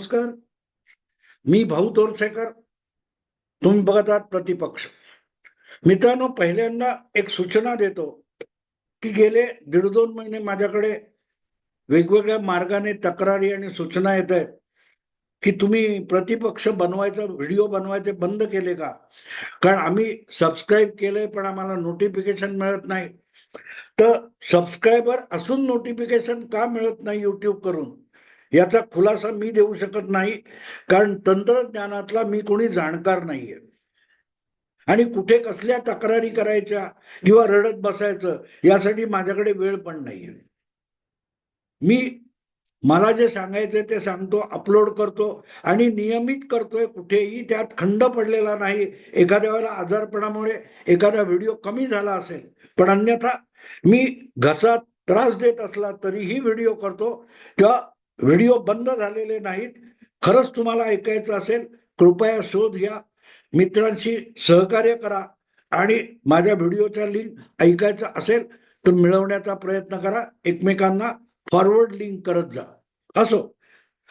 नमस्कार. मी भाऊ तोरसेकर तुम्ही बघत आहात प्रतिपक्ष. मित्रांनो पहिल्यांदा एक सूचना देतो की गेले दीड दोन महिने माझ्याकडे वेगवेगळ्या मार्गाने तक्रारी आणि सूचना येत आहेत की तुम्ही प्रतिपक्ष बनवायचा व्हिडिओ बनवायचे बंद केले का? कारण आम्ही सबस्क्राईब केलंय पण आम्हाला नोटिफिकेशन मिळत नाही. तर सबस्क्रायबर असून नोटिफिकेशन का मिळत नाही युट्यूब करून? याचा खुलासा मी देऊ शकत नाही कारण तंत्रज्ञानातला मी कोणी जाणकार नाहीये. आणि कुठे कसल्या तक्रारी करायच्या किंवा रडत बसायचं यासाठी माझ्याकडे वेळ पण नाहीये. मी मला जे सांगायचं ते सांगतो अपलोड करतो आणि नियमित करतोय कुठेही त्यात खंड पडलेला नाही. एखाद्या वेळेला आजारपणामुळे एखादा व्हिडिओ कमी झाला असेल पण अन्यथा मी घसा त्रास देत असला तरीही व्हिडिओ करतो किंवा व्हिडिओ बंद झालेले नाहीत. खरंच तुम्हाला ऐकायचं असेल कृपया शोध घ्या. मित्रांशी सहकार्य करा आणि माझ्या व्हिडिओचा लिंक ऐकायचा असेल तर मिळवण्याचा प्रयत्न करा. एकमेकांना फॉरवर्ड लिंक करत जा. असो.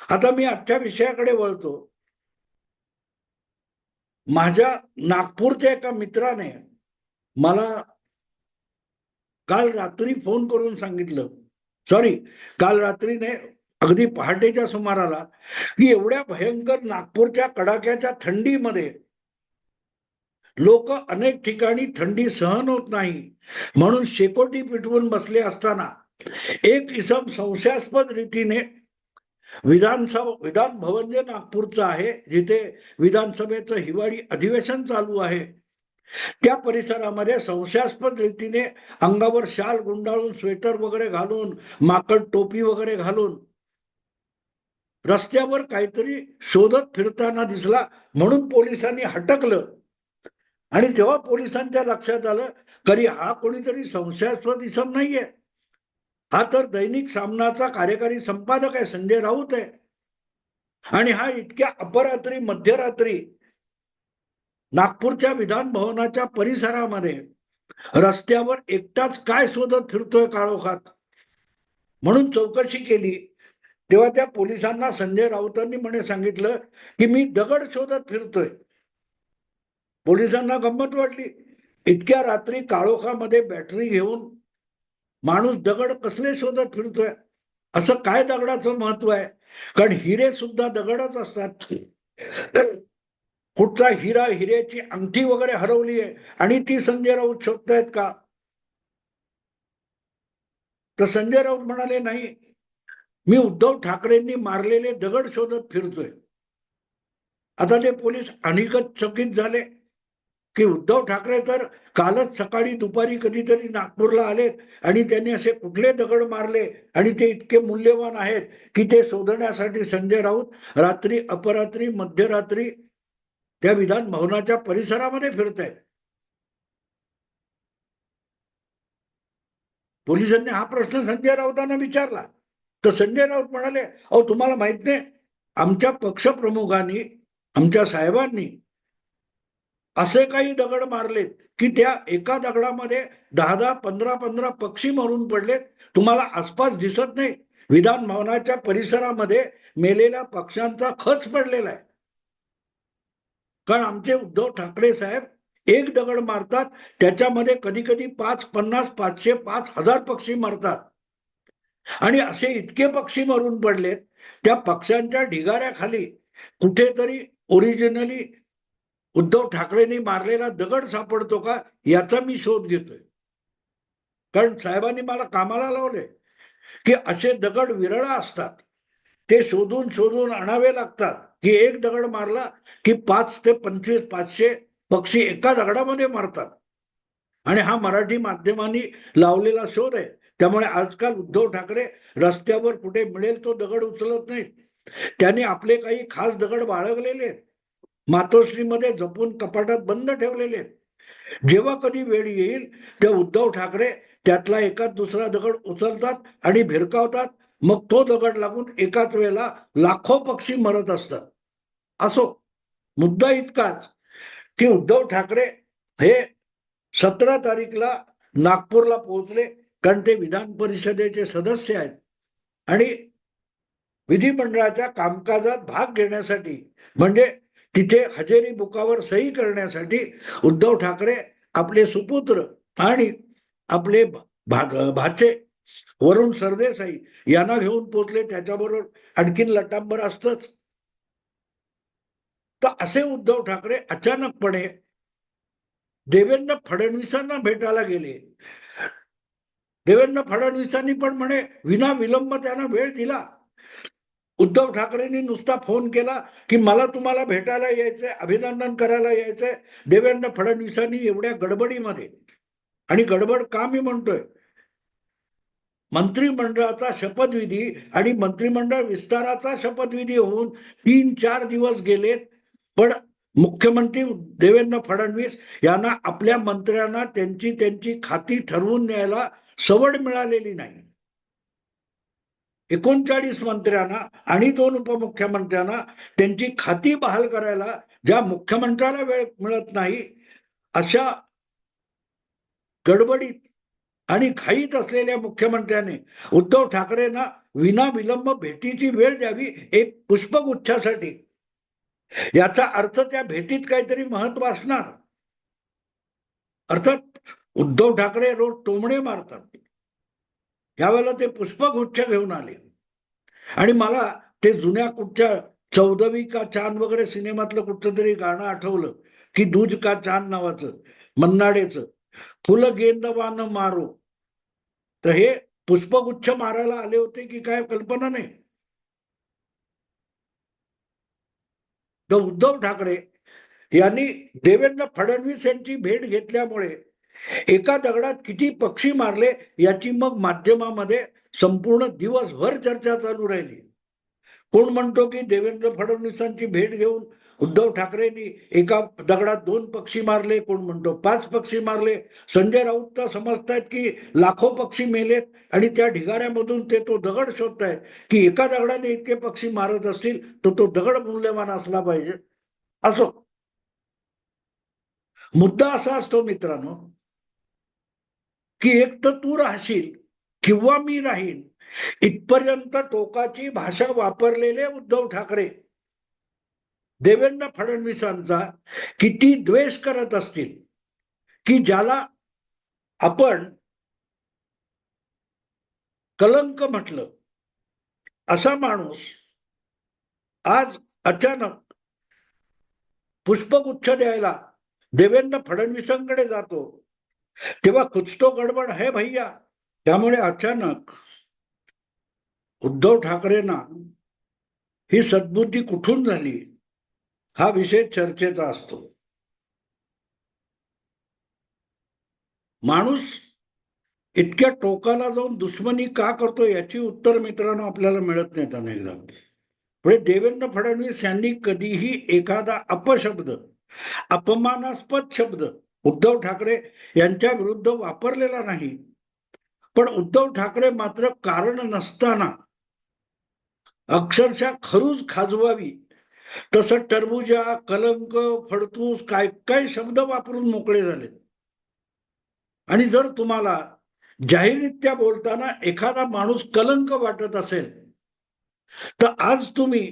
आता मी आजच्या विषयाकडे वळतो. माझ्या नागपूरच्या एका मित्राने मला काल रात्री फोन करून सांगितलं. सॉरी काल रात्रीने अगदी पहाटेच्या सुमाराला की एवढ्या भयंकर नागपूरच्या कडाक्याच्या थंडीमध्ये लोक अनेक ठिकाणी थंडी सहन होत नाही म्हणून शेकोटी पिटवून बसले असताना एक इसम संशयास्पद रीतीने विधानसभा विधान भवन जे नागपूरचं आहे जिथे विधानसभेचं हिवाळी अधिवेशन चालू आहे. त्या परिसरामध्ये संशयास्पद रीतीने अंगावर शाल गुंडाळून स्वेटर वगैरे घालून माकड टोपी वगैरे घालून रस्त्यावर काहीतरी शोधत फिरताना दिसला म्हणून पोलिसांनी हटकलं. आणि तेव्हा पोलिसांच्या लक्षात आलं तरी हा कोणीतरी संशयास्पद इसम नाहीये. हा तर दैनिक सामनाचा कार्यकारी संपादक आहे संजय राऊत आहे. आणि हा इतक्या अपरात्री मध्यरात्री नागपूरच्या विधान भवनाच्या परिसरामध्ये रस्त्यावर एकटाच काय शोधत फिरतोय काळोखात? म्हणून चौकशी केली. तेव्हा त्या पोलिसांना संजय राऊतांनी म्हणे सांगितलं की मी दगड शोधत फिरतोय. पोलिसांना गंमत वाटली. इतक्या रात्री काळोखामध्ये बॅटरी घेऊन माणूस दगड कसले शोधत फिरतोय? असं काय दगडाचं महत्त्व आहे? कारण हिरे सुद्धा दगडच असतात. कुठचा हिरा हिऱ्याची अंगठी वगैरे हरवली आहे आणि ती संजय राऊत शोधतायत का? तर संजय राऊत म्हणाले नाही मी उद्धव ठाकरेंनी मारलेले दगड शोधत फिरतोय. आता ते पोलीस अनिकच चकित झाले. की उद्धव ठाकरे तर कालच सकाळी दुपारी कधीतरी नागपूरला आलेत आणि त्यांनी असे कुठले दगड मारले आणि ते इतके मूल्यवान आहेत की ते शोधण्यासाठी संजय राऊत रात्री अपरात्री मध्यरात्री त्या विधान भवनाच्या परिसरामध्ये फिरत आहेत पोलिसांनी हा प्रश्न संजय राऊतांना विचारला. तर संजय राऊत म्हणाले अहो तुम्हाला माहीत नाही आमच्या पक्षप्रमुखांनी आमच्या साहेबांनी असे काही दगड मारलेत की त्या एका दगडामध्ये दहा दहा पंधरा पंधरा पक्षी मरून पडलेत. तुम्हाला आसपास दिसत नाही. विधान भवनाच्या परिसरामध्ये मेलेल्या पक्ष्यांचा खच पडलेला आहे. कारण आमचे उद्धव ठाकरे साहेब एक दगड मारतात त्याच्यामध्ये कधी कधी पाच पन्नास पाचशे पाच हजार पक्षी मारतात. आणि असे इतके पक्षी मरून पडलेत त्या पक्ष्यांच्या ढिगाऱ्याखाली कुठेतरी ओरिजिनली उद्धव ठाकरेंनी मारलेला दगड सापडतो का याचा मी शोध घेतोय. कारण साहेबांनी मला कामाला लावले की असे दगड विरळ असतात. ते शोधून शोधून आणावे लागतात की एक दगड मारला की पाच ते पंचवीस पाचशे पक्षी एका दगडामध्ये मारतात. आणि हा मराठी माध्यमांनी लावलेला शोध आहे. त्यामुळे आजकाल उद्धव ठाकरे रस्त्यावर कुठे मिळेल तो दगड उचलत नाही त्यांनी आपले काही खास दगड बाळगलेले आहेत. मातोश्रीमध्ये जपून कपाटात बंद ठेवलेले जेव्हा कधी वेळ येईल तेव्हा उद्धव ठाकरे त्यातला एकाच दुसरा दगड उचलतात आणि भिरकावतात. मग तो दगड लागून एकाच वेळेला लाखो पक्षी मरत असतात. असो मुद्दा इतकाच की उद्धव ठाकरे हे सतरा तारीखला नागपूरला पोहोचले. कारण ते विधान परिषदेचे सदस्य आहेत. आणि विधिमंडळाच्या कामकाजात भाग घेण्यासाठी म्हणजे तिथे हजेरी बुकावर सही करण्यासाठी उद्धव ठाकरे आपले सुपुत्र आणि आपले भा- भाचे वरुण सरदेसाई यांना घेऊन पोचले त्याच्याबरोबर आणखीन लटांबर असतच. तर असे उद्धव ठाकरे अचानकपणे देवेंद्र फडणवीसांना भेटायला गेले. देवेंद्र फडणवीसांनी पण म्हणे विना विलंब त्यांना वेळ दिला. उद्धव ठाकरेंनी नुसता फोन केला की मला तुम्हाला भेटायला यायचंय अभिनंदन करायला यायचंय. देवेंद्र फडणवीसांनी एवढ्या गडबडीमध्ये आणि गडबड का मी म्हणतोय? मंत्रिमंडळाचा शपथविधी आणि मंत्रिमंडळ विस्ताराचा शपथविधी होऊन तीन चार दिवस गेलेत पण मुख्यमंत्री देवेंद्र फडणवीस यांना आपल्या मंत्र्यांना त्यांची त्यांची खाती ठरवून न्यायला सवड मिळालेली नाही. एकोणचाळीस मंत्र्यांना आणि दोन उपमुख्यमंत्र्यांना त्यांची खाती बहाल करायला ज्या मुख्यमंत्र्याला वेळ मिळत नाही अशा गडबडीत आणि घाईत असलेल्या मुख्यमंत्र्याने उद्धव ठाकरेंना विना विलंब भेटीची वेळ द्यावी एक पुष्पगुच्छासाठी. याचा अर्थ त्या भेटीत काहीतरी महत्त्व असणार. अर्थात उद्धव ठाकरे रोज टोमणे मारतात. यावेळेला ते पुष्पगुच्छ घेऊन आले. आणि मला ते जुन्या कुठच्या चौदवी का चांद वगैरे सिनेमातलं कुठचं तरी गाणं आठवलं की दूज का चांद नावाचं मन्नाडेचं. फुलं गेंदवान मारो. तर हे पुष्पगुच्छ मारायला आले होते की काय कल्पना नाही. तर उद्धव ठाकरे यांनी देवेंद्र फडणवीस यांची भेट घेतल्यामुळे एका दगडात किती पक्षी मारले याची मग माध्यमामध्ये संपूर्ण दिवसभर चर्चा चालू राहिली. कोण म्हणतो की देवेंद्र फडणवीसांची भेट घेऊन उद्धव ठाकरेंनी एका दगडात दोन पक्षी मारले कोण म्हणतो पाच पक्षी मारले? संजय राऊत तर समजतायत की लाखो पक्षी मेलेत आणि त्या ढिगाऱ्यामधून ते तो दगड शोधतायत की एका दगडाने इतके पक्षी मारत असतील तर तो दगड मूल्यवान असला पाहिजे. असो. मुद्दा असा असतो मित्रांनो की एक तर तू राहशील किंवा मी राहीन इथपर्यंत टोकाची भाषा वापरलेले उद्धव ठाकरे. देवेंद्र फडणवीसांचा किती द्वेष करत असतील की ज्याला आपण कलंक म्हटलं. असा माणूस आज अचानक पुष्पगुच्छ द्यायला देवेंद्र फडणवीसांकडे जातो. तेव्हा कुछ तो गडबड है भैया. त्यामुळे अचानक उद्धव ठाकरेंना ही सद्बुद्धी कुठून झाली? हा विषय चर्चेचा असतो. माणूस इतक्या टोकाला जाऊन दुश्मनी का करतो याची उत्तर मित्रांनो आपल्याला मिळत नाही त्यांना पुढे देवेंद्र फडणवीस यांनी कधीही एखादा अपशब्द अपमानास्पद शब्द उद्धव ठाकरे यांच्या विरुद्ध वापरलेला नाही. पण उद्धव ठाकरे मात्र कारण नसताना अक्षरशः खरूज खाजवावी. तसं टरबुजा कलंक फडतूस काय काय शब्द वापरून मोकळे झाले. आणि जर तुम्हाला जाहीररित्या बोलताना एखादा माणूस कलंक वाटत असेल तर आज तुम्ही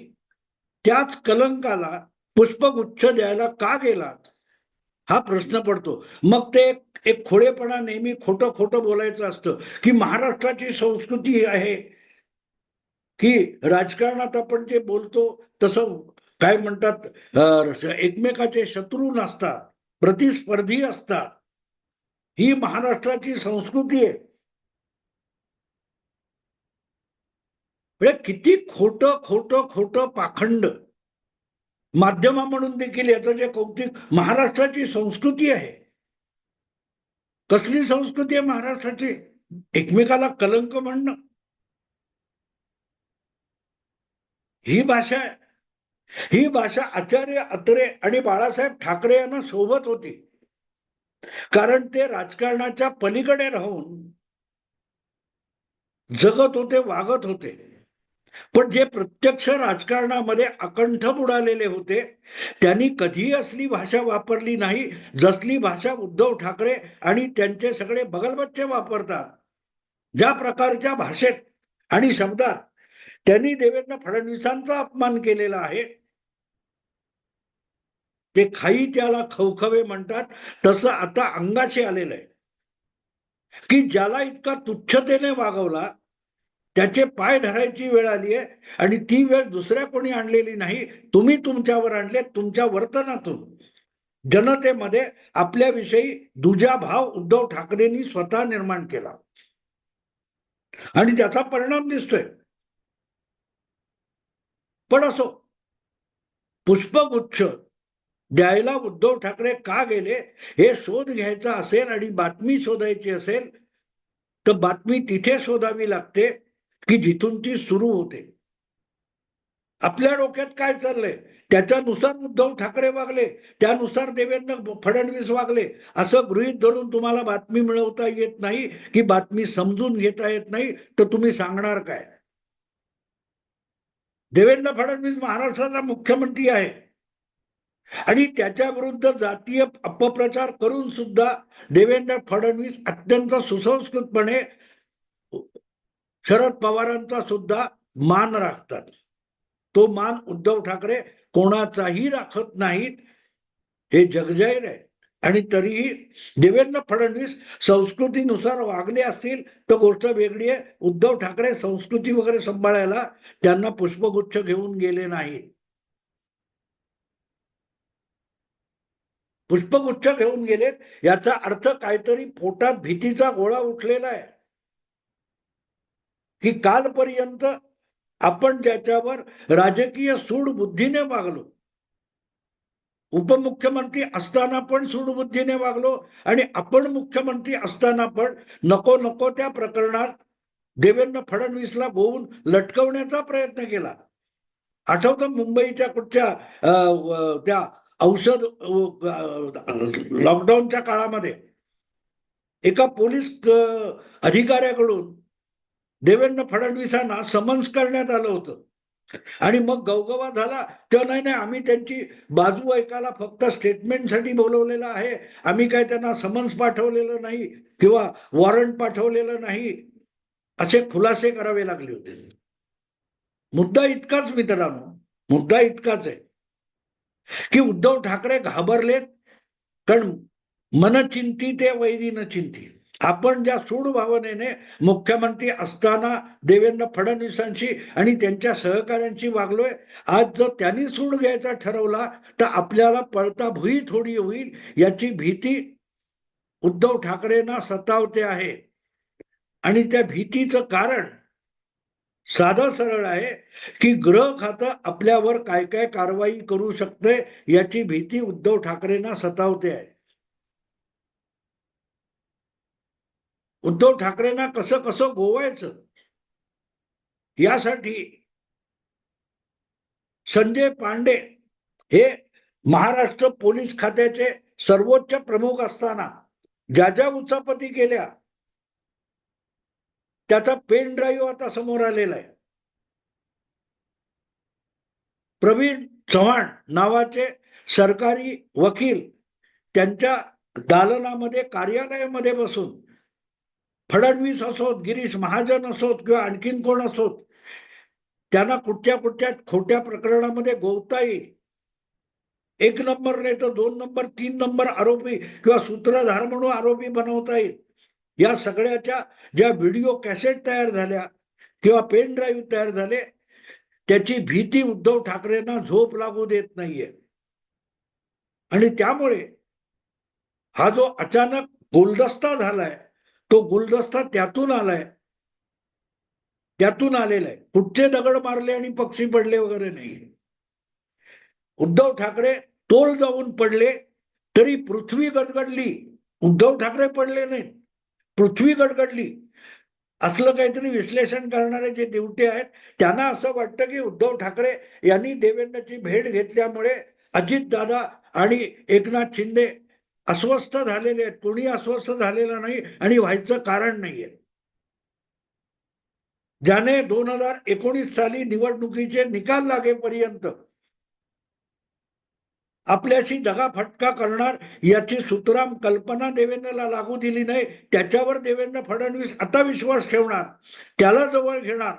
त्याच कलंकाला पुष्पगुच्छ द्यायला का गेलात? हा प्रश्न पडतो. मग ते एक खोडेपणा नेहमी खोटं खोटं बोलायचं असतं की महाराष्ट्राची संस्कृती आहे. की राजकारणात आपण जे बोलतो तसं काय म्हणतात एकमेकाचे शत्रू नसतात प्रतिस्पर्धी असतात. ही महाराष्ट्राची संस्कृती आहे. म्हणजे किती खोटं खोटं खोटं पाखंड माध्यमा म्हणून देखील याचं जे कौतिक महाराष्ट्राची संस्कृती आहे कसली संस्कृती आहे महाराष्ट्राची? एकमेकाला कलंक म्हणणं. ही भाषा आहे. ही भाषा आचार्य अत्रे आणि बाळासाहेब ठाकरे यांना सोबत होती. कारण ते राजकारणाच्या पलीकडे राहून जगत होते वागत होते. पण जे प्रत्यक्ष राजकारणामध्ये अकंठ बुडालेले होते त्यांनी कधीही असली भाषा वापरली नाही जसली भाषा उद्धव ठाकरे आणि त्यांचे सगळे बगलबच्चे वापरतात ज्या प्रकारच्या भाषेत आणि शब्दात त्यांनी देवेंद्र फडणवीसांचा अपमान केलेला आहे. ते खाई त्याला खवखवे म्हणतात तसं आता अंगाशी आलेलं आहे. की ज्याला इतका तुच्छतेने वागवला त्याचे पाय धरायची वेळ आली आहे. आणि ती वेळ दुसऱ्या कोणी आणलेली नाही. तुम्ही तुमच्यावर आणले तुमच्या वर्तनातून. जनतेमध्ये आपल्याविषयी दुजा भाव उद्धव ठाकरेंनी स्वतः निर्माण केला. आणि त्याचा परिणाम दिसतोय. पण असो पुष्पगुच्छ द्यायला उद्धव ठाकरे का गेले हे शोध घ्यायचा असेल आणि बातमी शोधायची असेल तर बातमी तिथे शोधावी लागते. की जिथून ती सुरू होते. आपल्या डोक्यात काय चाललंय? त्याच्यानुसार उद्धव ठाकरे वागले त्यानुसार देवेंद्र फडणवीस वागले. असं गृहीत धरून तुम्हाला बातमी मिळवता येत नाही की बातमी समजून घेता येत नाही तर तुम्ही सांगणार काय? देवेंद्र फडणवीस महाराष्ट्राचा मुख्यमंत्री आहे. आणि त्याच्या विरुद्ध जातीय अपप्रचार करून सुद्धा देवेंद्र फडणवीस अत्यंत सुसंस्कृतपणे शरद पवारांचा सुद्धा मान राखतात. तो मान उद्धव ठाकरे कोणाचाही राखत नाहीत. हे जगजाहीर आहे. आणि तरीही देवेंद्र फडणवीस संस्कृतीनुसार वागले असतील तर गोष्ट वेगळी आहे. उद्धव ठाकरे संस्कृती वगैरे सांभाळायला त्यांना पुष्पगुच्छ घेऊन गेले नाही पुष्पगुच्छ घेऊन गेलेत. याचा अर्थ काहीतरी पोटात भीतीचा गोळा उठलेला आहे. की कालपर्यंत आपण ज्याच्यावर राजकीय सूडबुद्धीने वागलो उपमुख्यमंत्री असताना पण सूडबुद्धीने वागलो आणि आपण मुख्यमंत्री असताना पण नको नको त्या प्रकरणात देवेंद्र फडणवीसला गोवून लटकवण्याचा प्रयत्न केला. आठवतं मुंबईच्या कुठच्या त्या औषध लॉकडाऊनच्या काळामध्ये एका पोलीस अधिकाऱ्याकडून देवेंद्र फडणवीसांना समन्स करण्यात आलं होतं. आणि मग गवगवा झाला. तेव्हा नाही नाही आम्ही त्यांची बाजू ऐकायला फक्त स्टेटमेंटसाठी बोलवलेलं आहे. आम्ही काय त्यांना समन्स पाठवलेलं नाही किंवा वॉरंट पाठवलेलं नाही असे खुलासे करावे लागले होते. मुद्दा इतकाच मित्रांनो मुद्दा इतकाच आहे. की उद्धव ठाकरे घाबरलेत कारण मनचिंती ते वैरी न चिंती आपण ज्या सूड भावनेने मुख्यमंत्री असताना देवेंद्र फडणवीसांशी आणि त्यांच्या सहकाऱ्यांशी वागलोय आज जर त्यांनी सूड घ्यायचा ठरवला तर आपल्याला पळता भुई थोडी होईल याची भीती उद्धव ठाकरेंना सतावते आहे. आणि त्या भीतीचं कारण साधं सरळ आहे की ग्रह खातं आपल्यावर काय काय कारवाई करू शकते याची भीती उद्धव ठाकरेंना सतावते आहे. उद्धव ठाकरेंना कसं कसं गोवायचं? यासाठी संजय पांडे हे महाराष्ट्र पोलीस खात्याचे सर्वोच्च प्रमुख असताना ज्या ज्या उचापती केल्या त्याचा पेन ड्राईव्ह आता समोर आलेला आहे. प्रवीण चव्हाण नावाचे सरकारी वकील त्यांच्या दालनामध्ये कार्यालयामध्ये बसून फडणवीस असोत गिरीश महाजन असोत किंवा आणखीन कोण असोत त्यांना कुठच्या कुठच्या खोट्या प्रकरणामध्ये गोवता येईल. एक नंबर नाही तर दोन नंबर तीन नंबर आरोपी किंवा सूत्रधार म्हणून आरोपी बनवता येईल. या सगळ्याच्या ज्या व्हिडिओ कॅसेट तयार झाल्या किंवा पेन ड्राईव्ह तयार झाले त्याची भीती उद्धव ठाकरेंना झोप लागू देत नाहीये. आणि त्यामुळे हा जो अचानक गुलदस्ता झालाय तो गुलदस्ता त्यातून आलाय. त्यातून आलेला आहे कुठचे दगड मारले आणि पक्षी पडले वगैरे नाही. उद्धव ठाकरे तोल जाऊन पडले तरी पृथ्वी गडगडली. उद्धव ठाकरे पडले नाहीत. पृथ्वी गडगडली. असलं काहीतरी विश्लेषण करणारे जे दिवटे आहेत त्यांना असं वाटतं की उद्धव ठाकरे यांनी देवेंद्रची भेट घेतल्यामुळे अजित दादा आणि एकनाथ शिंदे अस्वस्थ झालेले आहेत. कोणी अस्वस्थ झालेलं नाही आणि व्हायचं कारण नाहीये. ज्याने दोन हजार एकोणीस साली निवडणुकीचे निकाल लागेपर्यंत आपल्याशी दगाफटका करणार याची सुतराम कल्पना देवेंद्रला लागू दिली नाही. त्याच्यावर देवेंद्र फडणवीस आता विश्वास ठेवणार. त्याला जवळ घेणार.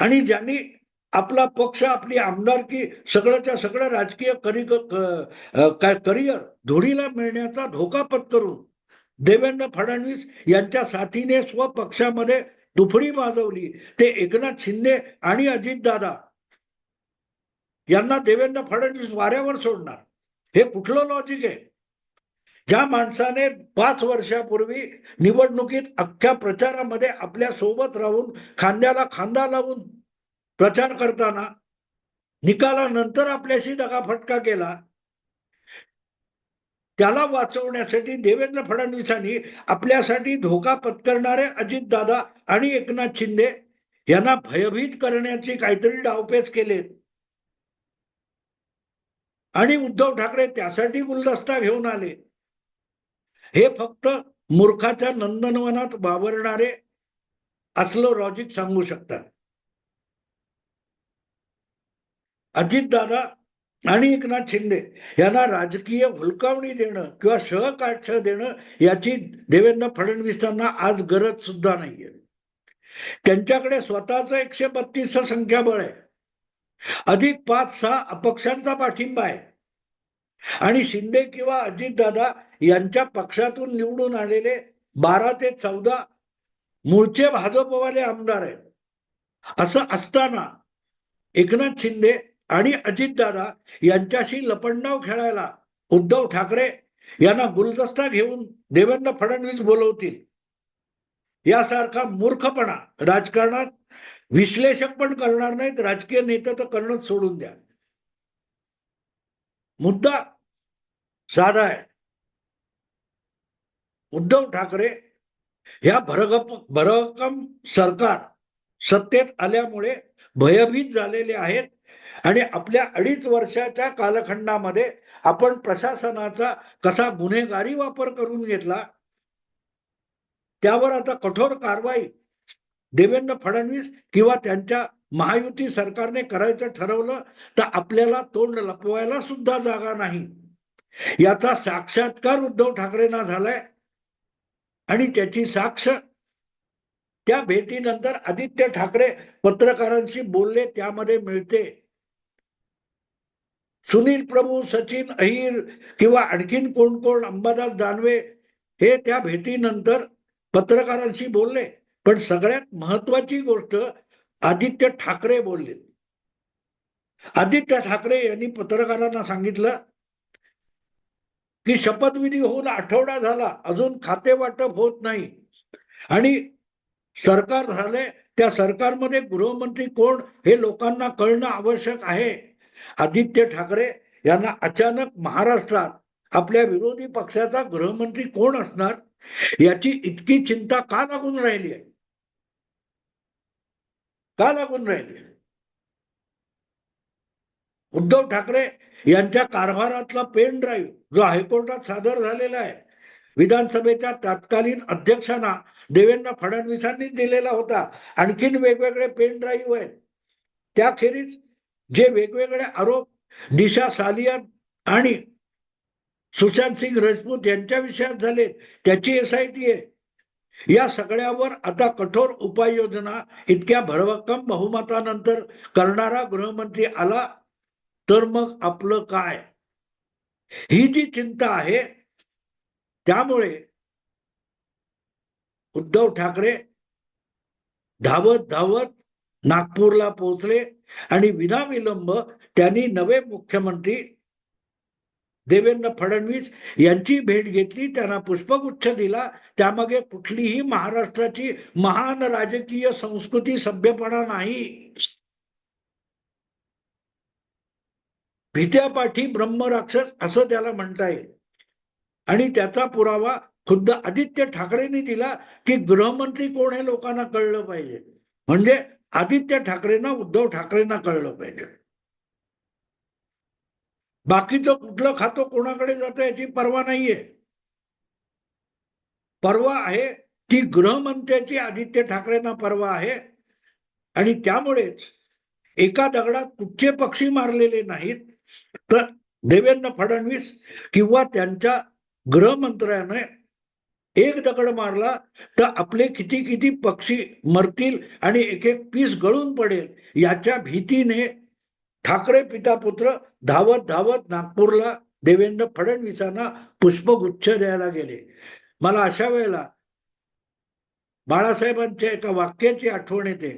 आणि ज्यांनी आपला पक्ष आपली आमदारकी सगळंच्या सगळं राजकीय करी काय करिअर धुळीला मिळण्याचा धोका पत्करून देवेंद्र फडणवीस यांच्या साथीने स्वपक्षामध्ये दुफडी माजवली. ते एकनाथ शिंदे आणि अजितदादा यांना देवेंद्र फडणवीस वाऱ्यावर सोडणार. हे कुठलं लॉजिक आहे? ज्या माणसाने पाच वर्षापूर्वी निवडणुकीत अख्ख्या प्रचारामध्ये आपल्यासोबत राहून खांद्याला खांदा लावून प्रचार करताना निकालानंतर आपल्याशी दगाफटका केला. त्याला वाचवण्यासाठी देवेंद्र फडणवीसांनी आपल्यासाठी धोका पत्करणारे अजितदादा आणि एकनाथ शिंदे यांना भयभीत करण्याची काहीतरी डावपेच केलेत आणि उद्धव ठाकरे त्यासाठी गुलदस्ता घेऊन आले. हे फक्त मूर्खाच्या नंदनवनात वावरणारे असलं लॉजिक सांगू शकतात. अजितदादा आणि एकनाथ शिंदे यांना राजकीय हुलकावणी देणं किंवा सहकाक्ष देणं याची देवेंद्र फडणवीसांना आज गरज सुद्धा नाहीये. त्यांच्याकडे स्वतःच एकशे बत्तीस संख्याबळ आहे. अधिक पाच सहा अपक्षांचा पाठिंबा आहे. आणि शिंदे किंवा अजितदादा यांच्या पक्षातून निवडून आलेले बारा ते चौदा मूळचे भाजपवाले आमदार आहेत. असं असताना एकनाथ शिंदे आणि अजितदादा यांच्याशी लपंडाव खेळायला उद्धव ठाकरे यांना गुलदस्ता घेऊन देवेंद्र फडणवीस बोलवतील. यासारखा मूर्खपणा राजकारणात विश्लेषक पण करणार नाहीत राजकीय नेते तर करणंच सोडून द्या. मुद्दा साधा आहे. उद्धव ठाकरे ह्या भरगप भरकम सरकार सत्तेत आल्यामुळे भयभीत झालेले आहेत. आणि आपल्या अडीच वर्षाच्या कालखंडामध्ये आपण प्रशासनाचा कसा गुन्हेगारी वापर करून घेतला त्यावर आता कठोर कारवाई देवेंद्र फडणवीस किंवा त्यांच्या महायुती सरकारने करायचं ठरवलं तर आपल्याला तोंड लपवायला सुद्धा जागा नाही. याचा साक्षात्कार उद्धव ठाकरेंना झालाय आणि त्याची साक्ष त्या भेटीनंतर आदित्य ठाकरे पत्रकारांशी बोलले त्यामध्ये मिळते. सुनील प्रभू सचिन अहिर किंवा आणखीन कोण कोण अंबादास दानवे हे त्या भेटीनंतर पत्रकारांशी बोलले. पण सगळ्यात महत्वाची गोष्ट आदित्य ठाकरे बोलले. आदित्य ठाकरे यांनी पत्रकारांना सांगितलं की शपथविधी होऊन आठवडा झाला अजून खाते वाटप होत नाही. आणि सरकार झाले त्या सरकारमध्ये गृहमंत्री कोण हे लोकांना कळणं आवश्यक आहे. आदित्य ठाकरे यांना अचानक महाराष्ट्रात आपल्या विरोधी पक्षाचा गृहमंत्री कोण असणार? याची इतकी चिंता का लागून राहिली आहे? का लागून राहिली उद्धव ठाकरे यांच्या कारभारातला पेन ड्राईव्ह जो हायकोर्टात सादर झालेला आहे विधानसभेच्या तत्कालीन अध्यक्षांना देवेंद्र फडणवीसांनी दिलेला होता आणखीन वेगवेगळे पेन ड्राईव्ह आहेत. त्याखेरीज जे वेगवेगळे आरोप निशा सालियान आणि सुशांत सिंग राजपूत यांच्या विषयात झाले त्याची एस आय टी आहे. या सगळ्यावर आता कठोर उपाययोजना इतक्या भरभक्कम बहुमतानंतर करणारा गृहमंत्री आला तर मग आपलं काय? ही जी चिंता आहे त्यामुळे उद्धव ठाकरे धावत धावत नागपूरला पोहोचले. आणि विनाविलंब त्यांनी नवे मुख्यमंत्री देवेंद्र फडणवीस यांची भेट घेतली त्यांना पुष्पगुच्छ दिला. त्यामागे कुठलीही महाराष्ट्राची महान राजकीय संस्कृती सभ्यपणा नाही. भीत्यापाठी ब्रह्मराक्षस असं त्याला म्हणता येईल. आणि त्याचा पुरावा खुद्द आदित्य ठाकरेंनी दिला की गृहमंत्री कोण हे लोकांना कळलं पाहिजे. म्हणजे आदित्य ठाकरेंना उद्धव ठाकरेंना कळलं पाहिजे. बाकीचं कुठलं खातं कोणाकडे जातं याची पर्वा नाहीये. परवा आहे ती गृहमंत्र्याची आदित्य ठाकरेंना परवा आहे. आणि त्यामुळेच एका दगडात कुठचे पक्षी मारलेले नाहीत तर देवेंद्र फडणवीस किंवा त्यांच्या गृहमंत्र्याने एक दगड मारला तर आपले किती किती पक्षी मरतील आणि एक एक पीस गळून पडेल याच्या भीतीने ठाकरे पिता पुत्र धावत धावत नागपूरला देवेंद्र फडणवीसांना पुष्पगुच्छ द्यायला गेले. मला अशा वेळेला बाळासाहेबांच्या एका वाक्याची आठवण येते.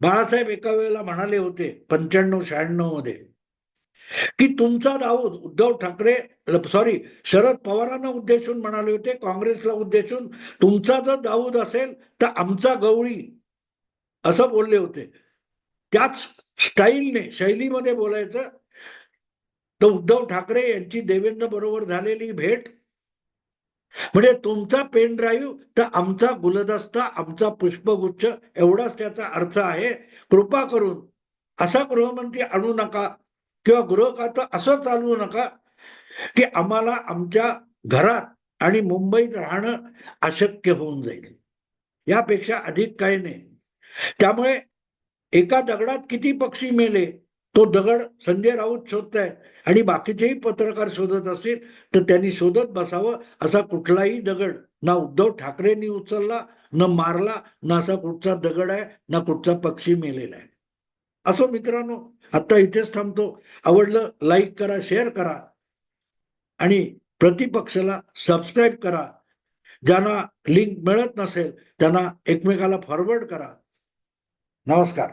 बाळासाहेब एका वेळेला म्हणाले होते पंच्याण्णव शहाण्णवमध्ये की तुमचा दाऊद उद्धव ठाकरे सॉरी शरद पवारांना उद्देशून म्हणाले होते काँग्रेसला उद्देशून. तुमचा जर दाऊद असेल तर आमचा गवळी असं बोलले होते. त्याच स्टाईलने शैलीमध्ये बोलायचं तर उद्धव ठाकरे यांची देवेंद्र बरोबर झालेली भेट. म्हणजे तुमचा पेन ड्राईव्ह तर आमचा गुलदस्ता आमचा पुष्पगुच्छ एवढाच त्याचा अर्थ आहे. कृपा करून असा गृहमंत्री आणू नका. किंवा गृह खातं असं चालवू नका की आम्हाला आमच्या घरात आणि मुंबईत राहणं अशक्य होऊन जाईल. यापेक्षा अधिक काही नाही. त्यामुळे एका दगडात किती पक्षी मेले तो दगड संजय राऊत शोधताय आणि बाकीचेही पत्रकार शोधत असतील तर त्यांनी शोधत बसावं. असा कुठलाही दगड ना उद्धव ठाकरेंनी उचलला न मारला ना असा कुठचा दगड आहे ना कुठचा पक्षी मेलेला आहे. असो मित्रांनो आता इथेच थांबतो. आवडलं लाईक करा शेअर करा. आणि प्रतिपक्षाला सबस्क्राईब करा. ज्यांना लिंक मिळत नसेल त्यांना एकमेकाला फॉरवर्ड करा. नमस्कार.